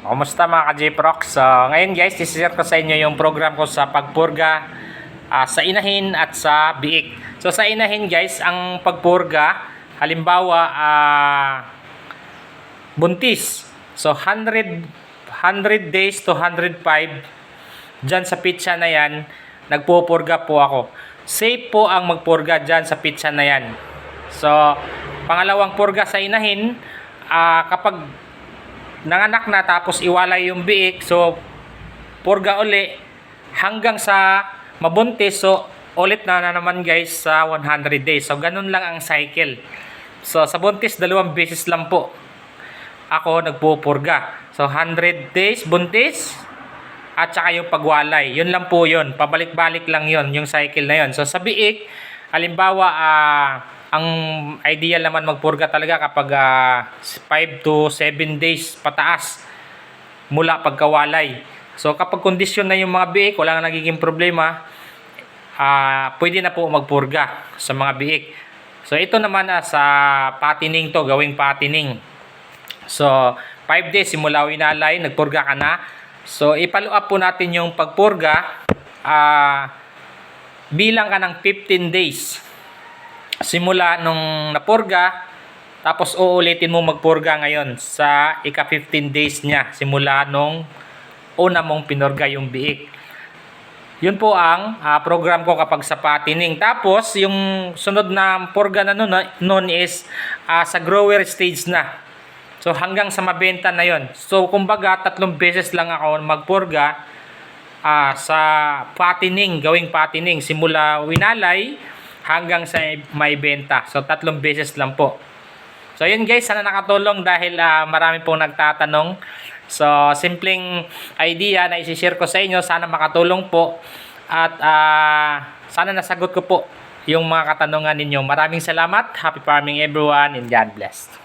Kumusta mga ka-J-Prox? So, ngayon guys, isishare ko sa inyo yung program ko sa pagpurga ah, sa inahin at sa biik. So sa inahin guys, ang pagpurga, halimbawa, ah, buntis. So 100, 100 days to 105, dyan sa pitsa na yan, nagpupurga po ako. Safe po ang magpurga dyan sa pitsa na yan. So, pangalawang purga sa inahin, ah, kapag nanganak na tapos iwalay yung biik, so purga uli hanggang sa mabuntis, so ulit na, na naman guys sa 100 days. So ganun lang ang cycle. So sa buntis, dalawang beses lang po ako nagpupurga. So 100 days buntis at saka yung pagwalay. Yun lang po yun. Pabalik-balik lang yun, yung cycle na yun. So sa biik, halimbawa, ah, ang ideal naman magpurga talaga kapag 5 to 7 days pataas mula pagkawalay. So kapag kondisyon na yung mga biik, wala na nagiging problema, ah pwede na po magpurga sa mga biik. So ito naman ah, sa patining to, gawing patining. So 5 days simula winalay, nagpurga ka na. So up po natin yung pagpurga. Ah bilang ka ng 15 days simula nung napurga tapos uulitin mo magpurga ngayon sa ika 15 days niya simula nung una mong pinurga yung biik. Yun po ang ah, program ko kapag sa patining. Tapos yung sunod na purga na nun, nun is ah, sa grower stage na. So hanggang sa mabenta na yon. So kumbaga tatlong beses lang ako magpurga ah, sa patining, gawing patining simula winalay hanggang sa may benta. So tatlong beses lang po. So yun guys, sana nakatulong dahil ah, marami pong nagtatanong. So simpleng idea na isi-share ko sa inyo, sana makatulong po at ah, sana nasagot ko po yung mga katanungan ninyo. Maraming salamat. Happy farming everyone and God bless.